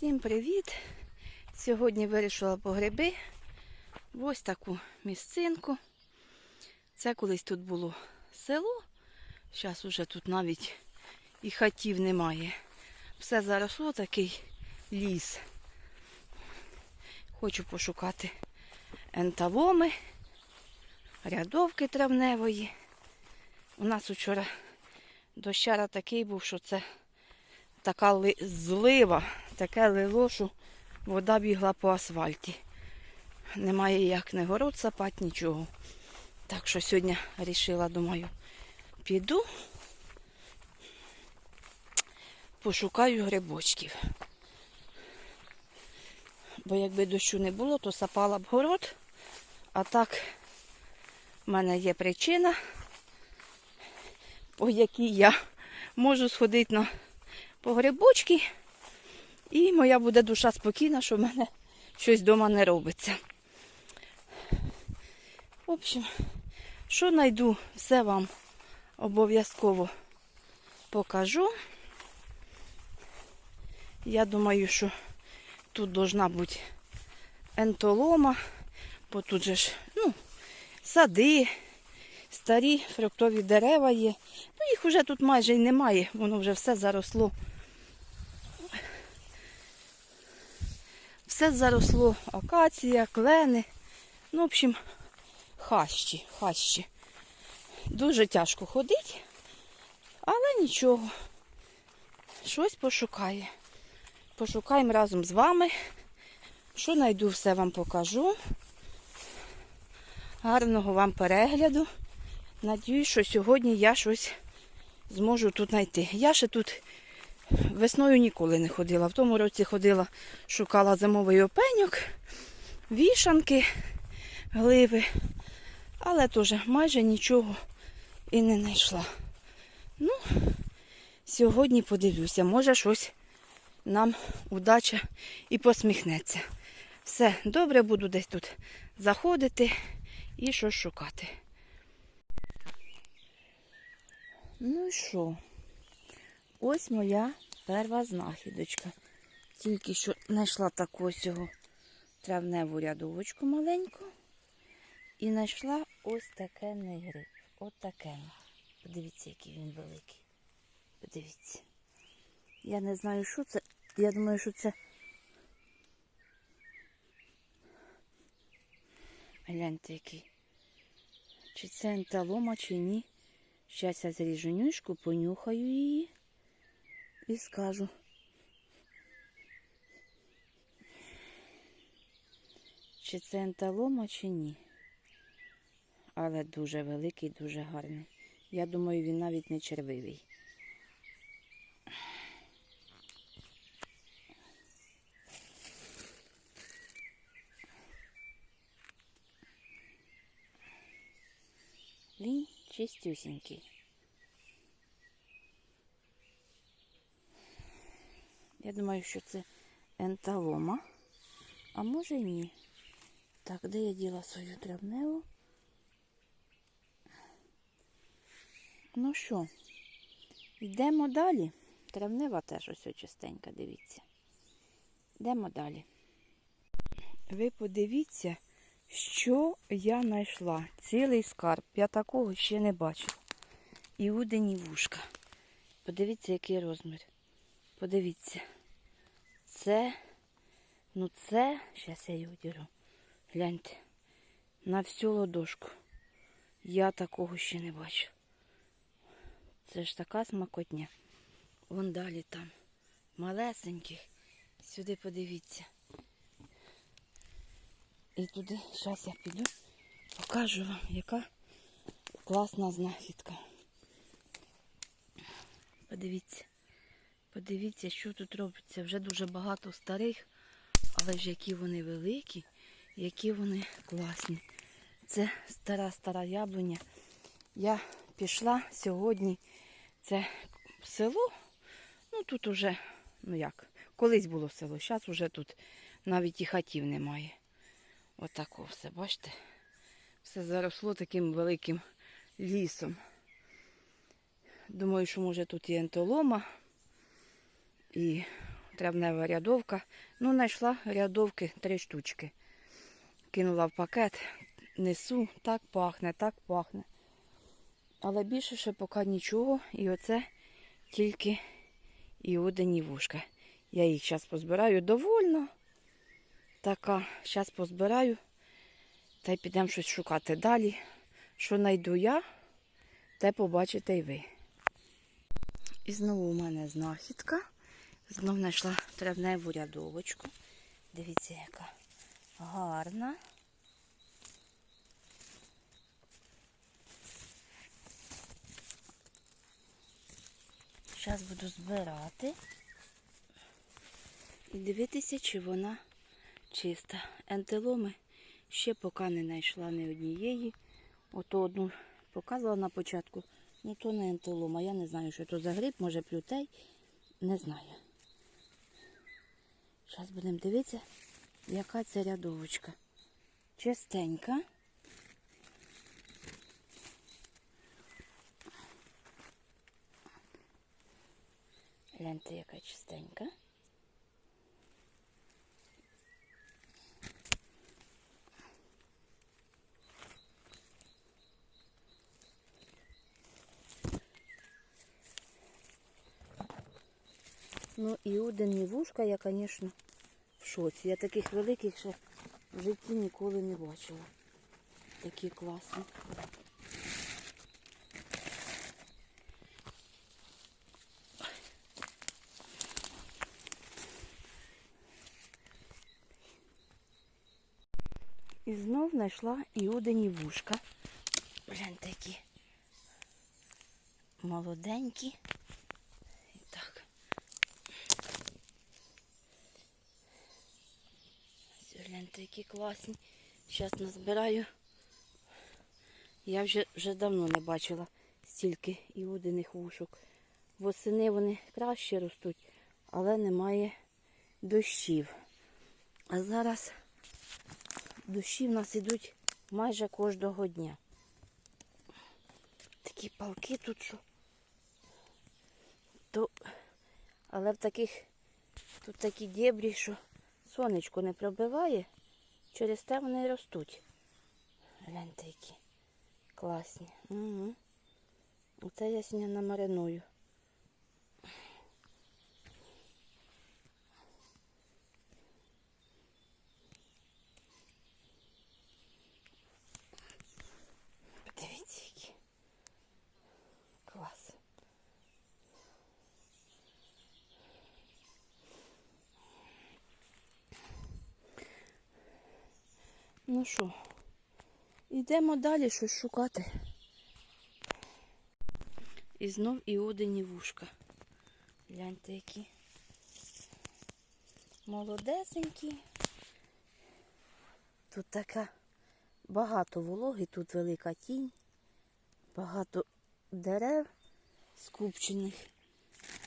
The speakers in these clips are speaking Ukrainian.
Всім привіт! Сьогодні вирішила по гриби в ось таку місцинку. Це колись тут було село. Зараз уже тут навіть і хатів немає. Все заросло такий ліс. Хочу пошукати енталоми, рядовки травневої. У нас вчора дощара такий був, що це така злива, таке лило, що вода бігла по асфальті. Немає як не город сапати, нічого. Так що сьогодні вирішила, думаю, піду, пошукаю грибочків. Бо якби дощу не було, то сапала б город. А так в мене є причина, по якій я можу сходити на по грибочки. І моя буде душа спокійна, що в мене щось вдома не робиться. В общем, що знайду, все вам обов'язково покажу. Я думаю, що тут должна бути ентолома, бо тут же ж, ну, сади, старі фруктові дерева є. Ну, їх вже тут майже й немає, воно вже все заросло. Все заросло акація, клени. Ну, в общем, хащі, хащі. Дуже тяжко ходити, але нічого. Щось пошукає. Пошукаємо разом з вами. Що знайду, все вам покажу. Гарного вам перегляду. Надіюсь, що сьогодні я щось зможу тут знайти. Я ще тут весною ніколи не ходила. В тому році ходила, шукала зимовий опеньок, вішанки, гливи, але теж майже нічого і не знайшла. Ну, сьогодні подивлюся, може щось нам удача і посміхнеться. Все, добре, буду десь тут заходити і щось шукати. Ну і що? Ось моя перша знахідочка. Тільки що знайшла таку ось його травневу рядовочку маленьку. І знайшла ось таке гриб. Ось таке. Подивіться, який він великий. Подивіться. Я не знаю, що це. Я думаю, що це. Гляньте, який. Чи це енталома, чи ні. Щас я зріжу понюхаю її і скажу. Чи це енталома, чи ні. Але дуже великий, дуже гарний. Я думаю, він навіть не червивий. Він чистюсінький. Я думаю, що це енталома, а може і ні. Так, де я діла свою травневу? Ну що, йдемо далі. Травнева теж ось чистенька, дивіться. Йдемо далі. Ви подивіться, що я знайшла. Цілий скарб. Я такого ще не бачила. Іудині вушка. Подивіться, який розмір. Подивіться. Це, ну це, зараз я його діру. Гляньте, на всю ладошку. Я такого ще не бачу. Це ж така смакотня. Вон далі там. Малесеньких. Сюди подивіться. І туди, зараз я піду, покажу вам, яка класна знахідка. Подивіться. Подивіться, що тут робиться. Вже дуже багато старих, але ж які вони великі, які вони класні. Це стара-стара яблуня. Я пішла сьогодні. Це село. Ну тут уже, ну як, колись було село, зараз вже тут навіть і хатів немає. Отако все, бачите? Все заросло таким великим лісом. Думаю, що може тут і ентолома, і травнева рядовка. Ну, знайшла рядовки три штучки. Кинула в пакет, несу, так пахне, так пахне. Але більше ще поки нічого. І оце тільки іодині вушка. Я їх зараз позбираю довольно. Така, зараз позбираю. Та й підемо щось шукати далі. Що знайду я, те побачите й ви. І знову у мене знахідка. Знов знайшла травневу рядовочку. Дивіться, яка гарна. Зараз буду збирати і дивитися, чи вона чиста. Ентеломи ще поки не знайшла ні однієї. Ото одну показувала на початку. Ну то не ентелома. Я не знаю, що то за гриб, може плютей. Не знаю. Зараз будемо дивитися, яка це рядовочка. Чистенька. Гляньте, яка чистенька. Ну і один і вушка я, звісно, в шоці. Я таких великих ще в житті ніколи не бачила. Такі класні. І знов знайшла іодині вушка. Гляньте, які молоденькі. І так. Ось гляньте, які класні. Зараз назбираю. Я вже, вже давно не бачила стільки іодиних вушок. Восени вони краще ростуть, але немає дощів. А зараз дощі в нас ідуть майже кожного дня. Такі палки тут що. То... Але в таких тут такі дєбрі, що сонечко не пробиває, через те вони ростуть. Гляньте, які класні. Угу. Оце я намариную. Подивіться, які. Клас. Ну що, йдемо далі щось шукати. І знов іодині вушка. Гляньте, які молодесенькі. Тут така багато вологи, тут велика тінь, багато дерев скупчених.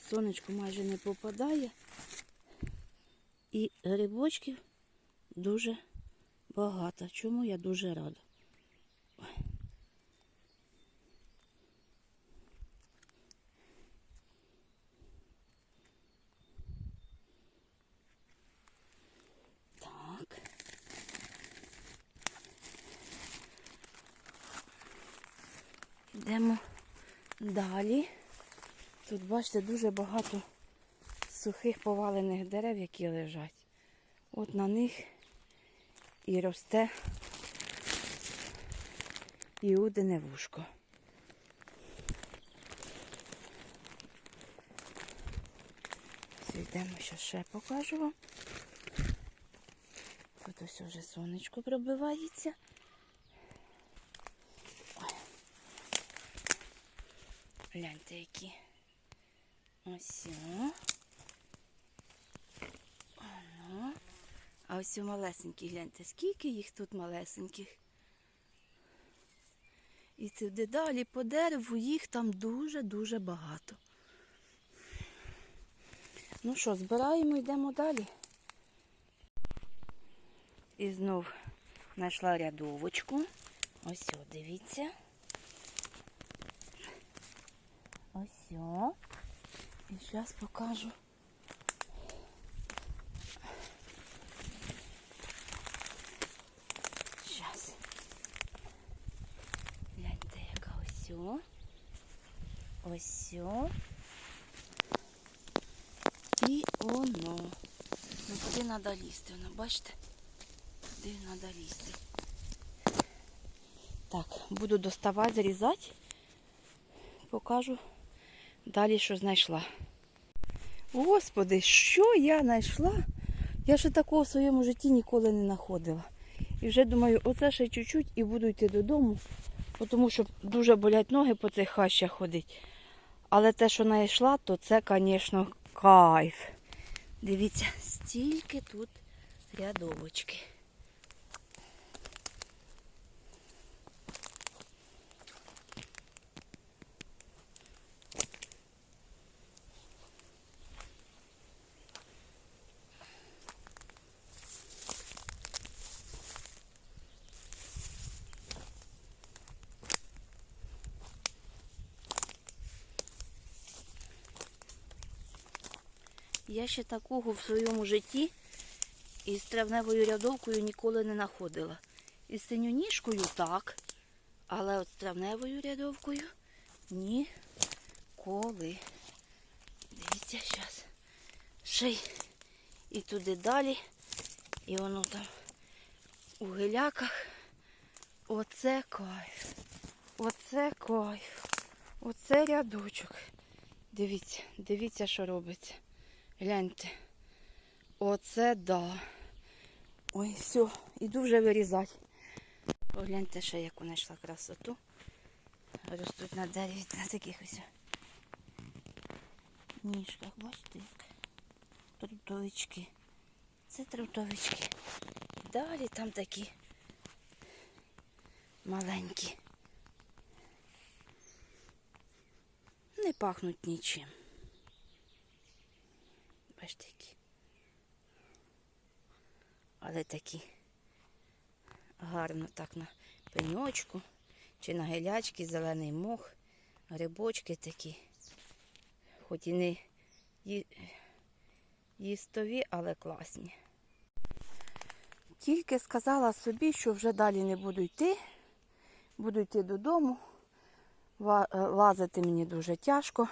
Сонечко майже не попадає. І грибочків дуже багато. Чому я дуже рада. Так. Йдемо далі. Тут, бачите, дуже багато сухих повалених дерев, які лежать. От на них і росте іудине вушко. Все, йдемо, що ще покажу вам. Тут ось вже сонечко пробивається. Ой. Гляньте, які. Ось. о. Оно. А ось у малесенькі, гляньте, скільки їх тут малесеньких. І туди далі по дереву їх там дуже-дуже багато. Ну що, збираємо, йдемо далі. І знов знайшла рядовочку. Ось, о, дивіться. Ось. І зараз покажу. Ось. о. І воно. Ну куди треба лізти? Воно, бачите? Куди треба лізти? Так, буду доставати, зрізати. Покажу далі, що знайшла. Господи, що я знайшла? Я ще такого в своєму житті ніколи не знаходила. І вже думаю, оце ще чуть-чуть і буду йти додому, тому що дуже болять ноги по цих хащах ходить. Але те, що знайшла, то це, звісно, кайф. Дивіться, стільки тут рядовочки. Я ще такого в своєму житті із травневою рядовкою ніколи не знаходила. Із синьоніжкою так, але от з травневою рядовкою ніколи. Дивіться, зараз. Ще й і туди далі. І воно там у гиляках. Оце кайф. Оце кайф. Оце рядочок. Дивіться, дивіться, що робиться. Гляньте. Оце да. Ой, все, іду вже вирізати. Погляньте ще, яку знайшла красоту. Ростуть на дереві на таких ось ніжках, бачите, як трутовички. Це трутовички. Далі там такі маленькі. Не пахнуть нічим. Бачите, які. Але такі гарно так на пеньочку чи на гелячки, зелений мох, грибочки такі. Хоч і не їстові, але класні. Тільки сказала собі, що вже далі не буду йти, буду йти додому. Лазити мені дуже тяжко.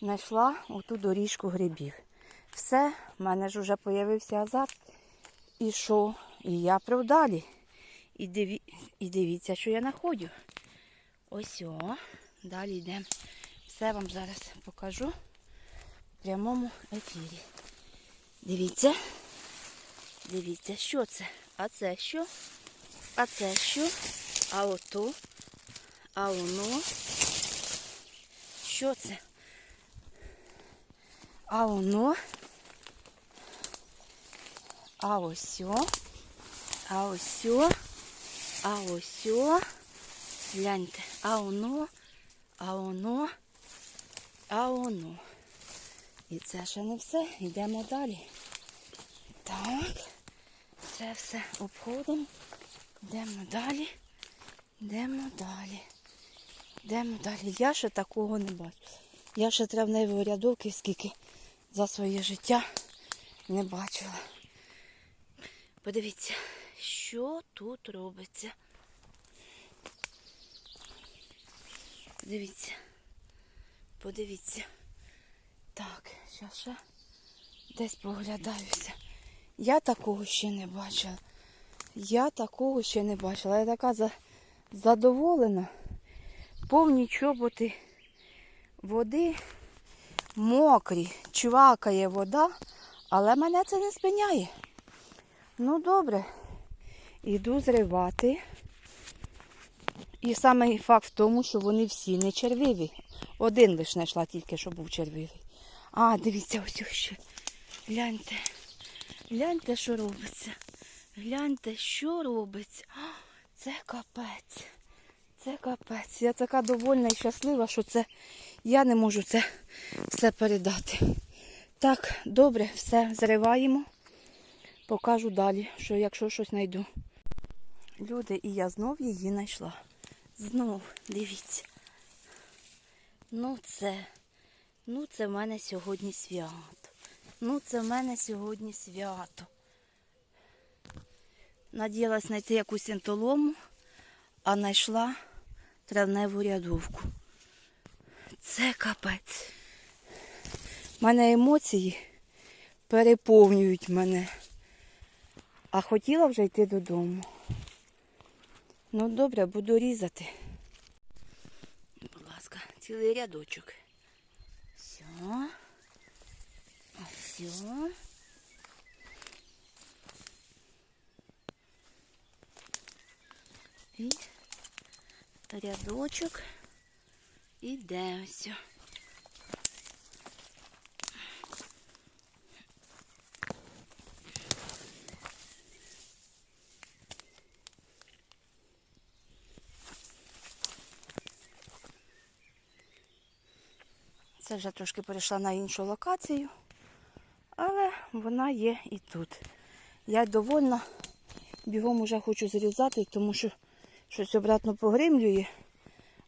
Знайшла оту доріжку грибів. Все, в мене ж вже з'явився азарт. І що? І я прав далі. І, диві... і дивіться, що я знаходжу. Ось о. Далі йдемо. Все вам зараз покажу в прямому ефірі. Дивіться. Дивіться, що це? А це що? А це що? А ото? А воно? Що це? А воно? А ось. А ось. А ось. Гляньте. А воно. А воно. А воно. І це ще не все. Йдемо далі. Так. Це все обходимо. Йдемо далі. Йдемо далі. Йдемо далі. Я ще такого не бачу. Я ще травневої рядовки скільки за своє життя не бачила. Подивіться, що тут робиться. Дивіться. Подивіться. Так, зараз ще десь поглядаюся. Я такого ще не бачила. Я такого ще не бачила. Я така за- задоволена. Повні чоботи води мокрі, чвакає вода, але мене це не спиняє. Ну добре, іду зривати. І саме факт в тому, що вони всі не червиві. Один лише знайшла тільки, що був червивий. А, дивіться, ось ще. Гляньте. Гляньте, що робиться. Гляньте, що робиться. Це капець. Це капець. Я така довольна і щаслива, що це я не можу це все передати. Так, добре, все, зриваємо. Покажу далі, що якщо щось знайду. Люди, і я знов її знайшла. Знов, дивіться. Ну це, ну це в мене сьогодні свято. Ну це в мене сьогодні свято. Надіялась знайти якусь ентолому, а знайшла травневу рядовку. Це капець. У мене емоції переповнюють мене. А хотіла вже йти додому. Ну добре, буду різати. Будь ласка, цілий рядочок. Все. Все. І рядочок іде ось. Це вже трошки перейшла на іншу локацію, але вона є і тут. Я довольна, бігом уже хочу зрізати, тому що щось обратно погримлює,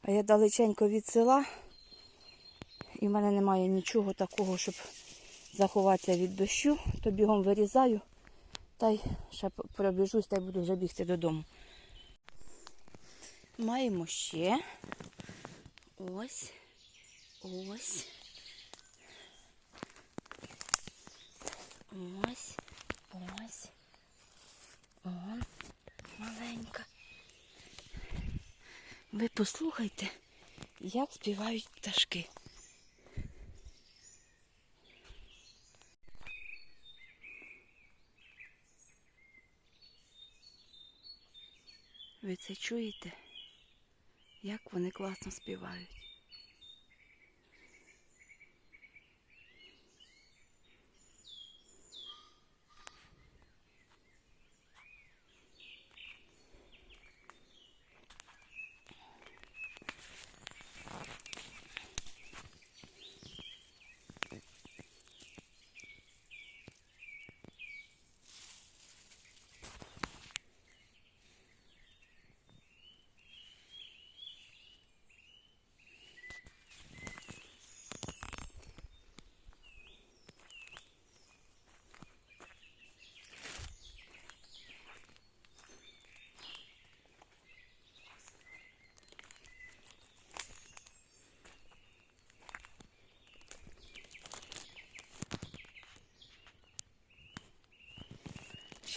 а я далеченько від села, і в мене немає нічого такого, щоб заховатися від дощу, то бігом вирізаю та й ще пробіжусь та й буду вже бігти додому. Маємо ще ось. Ось. Ось. Ось. Он маленька. Ви послухайте, як співають пташки. Ви це чуєте? Як вони класно співають?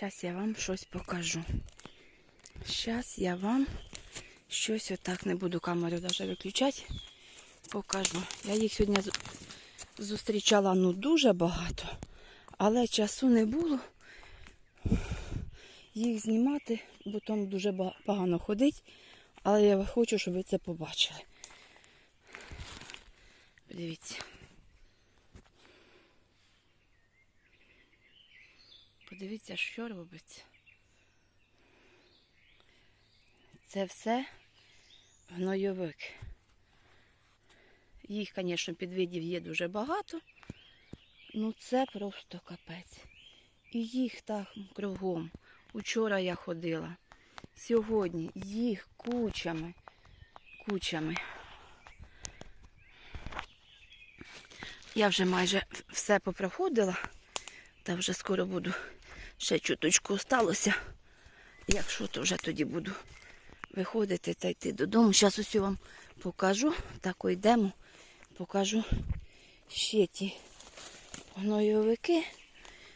Зараз я вам щось покажу. Зараз я вам щось отак не буду камеру навіть виключати. Покажу. Я їх сьогодні зустрічала ну дуже багато, але часу не було їх знімати, бо там дуже погано ходить. Але я хочу, щоб ви це побачили. Подивіться. Подивіться, що робиться. Це все гнойовик. Їх, звісно, підвидів є дуже багато. Ну це просто капець. І їх так кругом. Учора я ходила. Сьогодні їх кучами. Кучами. Я вже майже все попроходила. Та вже скоро буду. Ще чуточку осталося. Якщо, то вже тоді буду виходити та йти додому. Зараз усю вам покажу. Так йдемо. Покажу ще ті гнойовики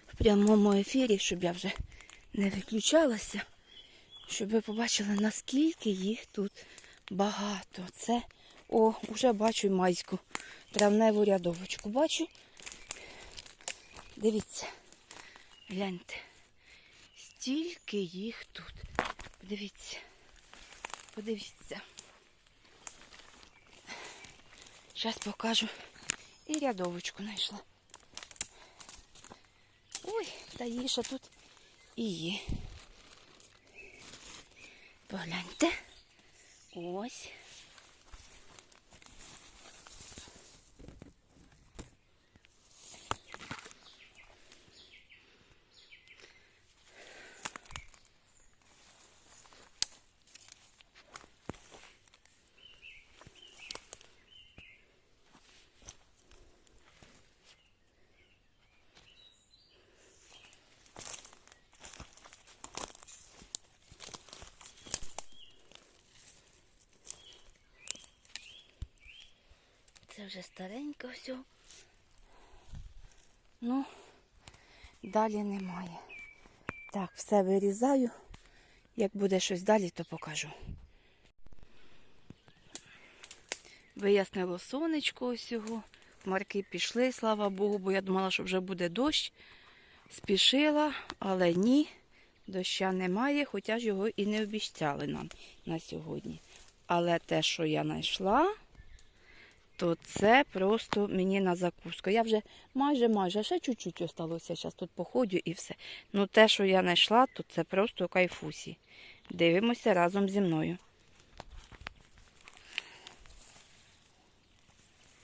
в прямому ефірі, щоб я вже не виключалася. Щоб ви побачили, наскільки їх тут багато. Це, о, вже бачу майську травневу рядовочку. Бачу. Дивіться. Гляньте. Стільки їх тут. Подивіться. Подивіться. Зараз покажу. І рядовочку знайшла. Ой, та ще тут і є. Погляньте. Ось. Вже старенька все. Ну, далі немає. Так, все вирізаю. Як буде щось далі, то покажу. Вияснило сонечко ось його. Хмарки пішли, слава Богу, бо я думала, що вже буде дощ. Спішила, але ні, доща немає, хоча ж його і не обіцяли нам на сьогодні. Але те, що я знайшла, то це просто мені на закуску. Я вже майже майже ще чуть-чуть осталося. Зараз тут походю і все. Ну те, що я знайшла, то це просто кайфусі. Дивимося разом зі мною.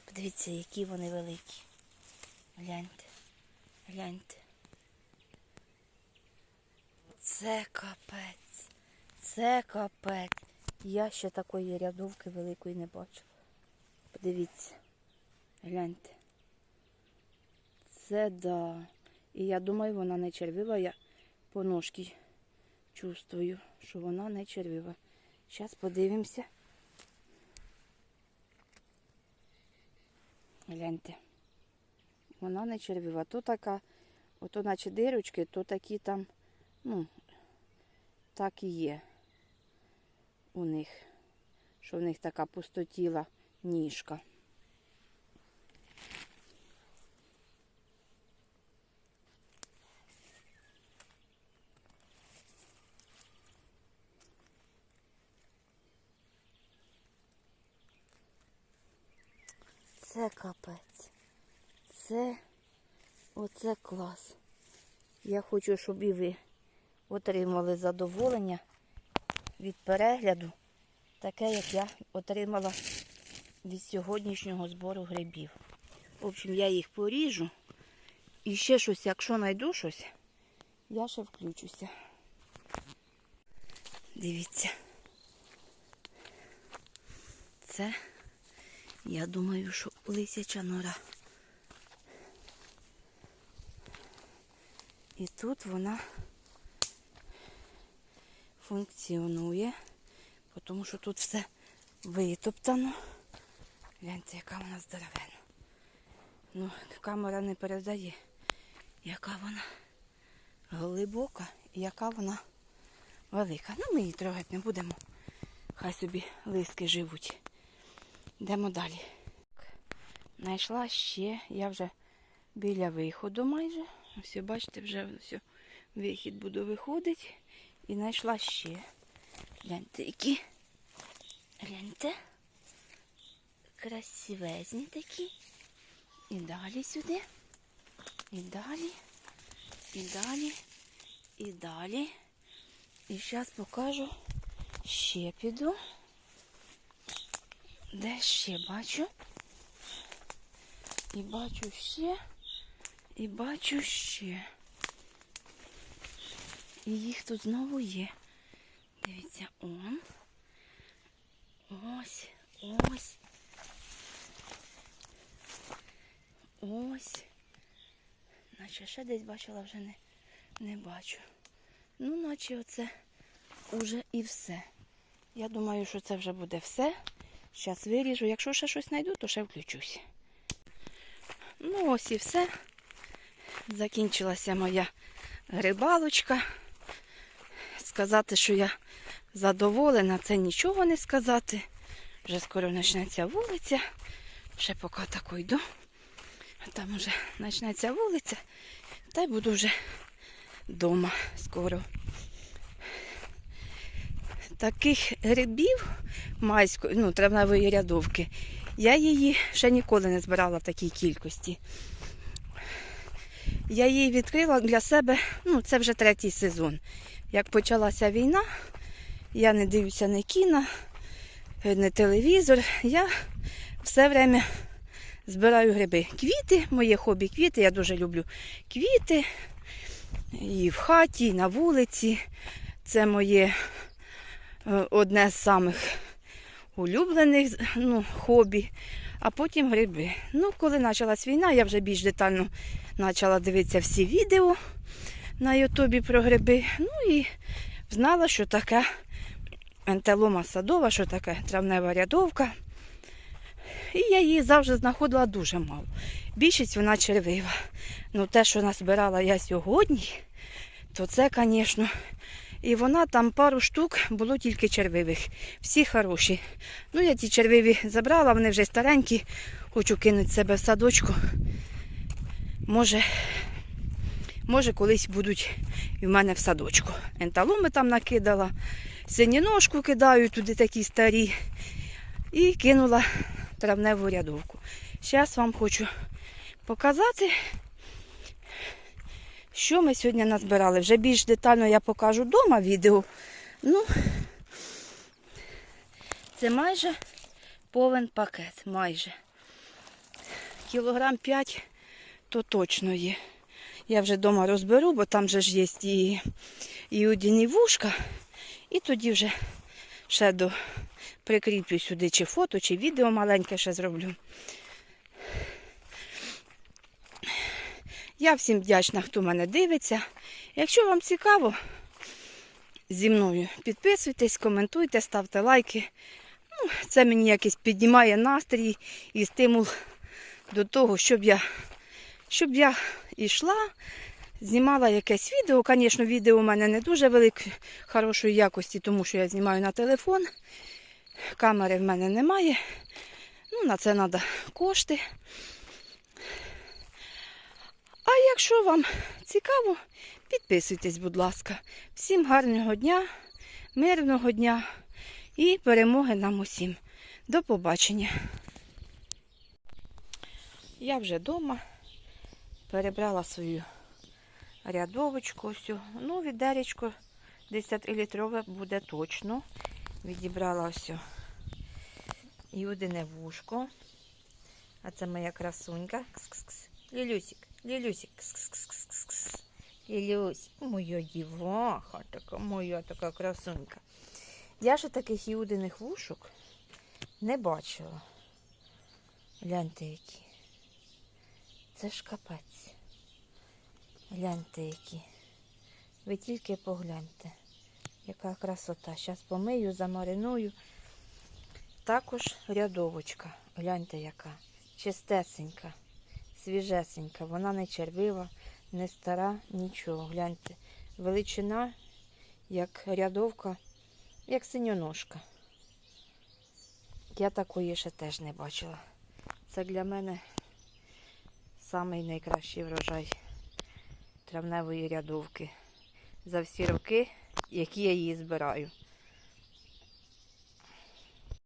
Подивіться, які вони великі. Гляньте, гляньте. Це капець. Це капець. Я ще такої рядовки великої не бачила. Подивіться. Гляньте. Це да. І я думаю, вона не червива. Я по ножки чувствую, що вона не червива. Зараз подивимося. Гляньте. Вона не червива. То така, ото наче дирочки, то такі там, ну, так і є у них, що в них така пустотіла ніжка. Це капець. Це оце клас. Я хочу, щоб і ви отримали задоволення від перегляду, таке, як я отримала від сьогоднішнього збору грибів. В общем, я їх поріжу. І ще щось, якщо знайду щось, я ще включуся. Дивіться. Це, я думаю, що лисяча нора. І тут вона функціонує, тому що тут все витоптано. Гляньте, яка вона здоровенна. Ну, камера не передає, яка вона глибока і яка вона велика. Ну, ми її трогати не будемо. Хай собі лиски живуть. Йдемо далі. Знайшла ще, я вже біля виходу майже. Ось, бачите, вже все, вихід буду виходити. І знайшла ще. Гляньте, які. Гляньте. Красивезні такі. І далі сюди. І далі. І далі. І далі. І зараз покажу. Ще піду. Де ще бачу? І бачу ще. І бачу ще. І їх тут знову є. Дивіться, он. Ось, ось. Ось. Наче ще десь бачила, вже не, не бачу. Ну, наче оце уже і все. Я думаю, що це вже буде все. Зараз виріжу. Якщо ще щось знайду, то ще включусь. Ну, ось і все. Закінчилася моя грибалочка. Сказати, що я задоволена, це нічого не сказати. Вже скоро почнеться вулиця. Ще поки тако йду. Там вже почнеться вулиця. Та й буду вже вдома скоро. Таких грибів майської, ну, травневої рядовки, я її ще ніколи не збирала в такій кількості. Я її відкрила для себе, ну, це вже третій сезон. Як почалася війна, я не дивлюся не кіно, не телевізор. Я все время збираю гриби. Квіти, моє хобі квіти, я дуже люблю квіти. І в хаті, і на вулиці. Це моє е, одне з самих улюблених ну, хобі. А потім гриби. Ну, коли почалась війна, я вже більш детально почала дивитися всі відео на Ютубі про гриби. Ну і знала, що таке ентелома садова, що таке травнева рядовка. І я її завжди знаходила дуже мало. Більшість вона червива. Ну те, що назбирала я сьогодні, то це, звісно. І вона там пару штук було тільки червивих. Всі хороші. Ну, я ті червиві забрала, вони вже старенькі. Хочу кинути себе в садочку. Може, може колись будуть і в мене в садочку. Енталоми там накидала, синіножку кидаю туди такі старі. І кинула травневу рядовку. Зараз вам хочу показати, що ми сьогодні назбирали. Вже більш детально я покажу вдома відео. Ну, це майже повен пакет. Майже. Кілограм 5 то точно є. Я вже вдома розберу, бо там же ж є і, і одіні вушка. І тоді вже ще до прикріплю сюди чи фото, чи відео маленьке ще зроблю. Я всім вдячна, хто мене дивиться. Якщо вам цікаво зі мною, підписуйтесь, коментуйте, ставте лайки. Ну, це мені якось піднімає настрій і стимул до того, щоб я, щоб я йшла, знімала якесь відео. Звісно, відео у мене не дуже велике, хорошої якості, тому що я знімаю на телефон. Камери в мене немає. Ну, на це треба кошти. А якщо вам цікаво, підписуйтесь, будь ласка. Всім гарного дня, мирного дня і перемоги нам усім. До побачення. Я вже вдома перебрала свою рядовочку. Всю. Ну, відеречко 10-літрове буде точно. Відібрала ось Юдине вушко. А це моя красунька. Кс-кс-кс. Лілюсик, Лілюсик. Кс-кс-кс-кс-кс. Лілюсь, моя діваха, така моя така красунька. Я ж таких юдиних вушок не бачила. Гляньте які. Це ж капець. Гляньте які. Ви тільки погляньте. Яка красота. Зараз помию, замариную. Також рядовочка. Гляньте, яка. Чистесенька, свіжесенька. Вона не червива, не стара, нічого. Гляньте. Величина, як рядовка, як синьоножка. Я такої ще теж не бачила. Це для мене самий найкращий врожай травневої рядовки за всі роки, які я її збираю.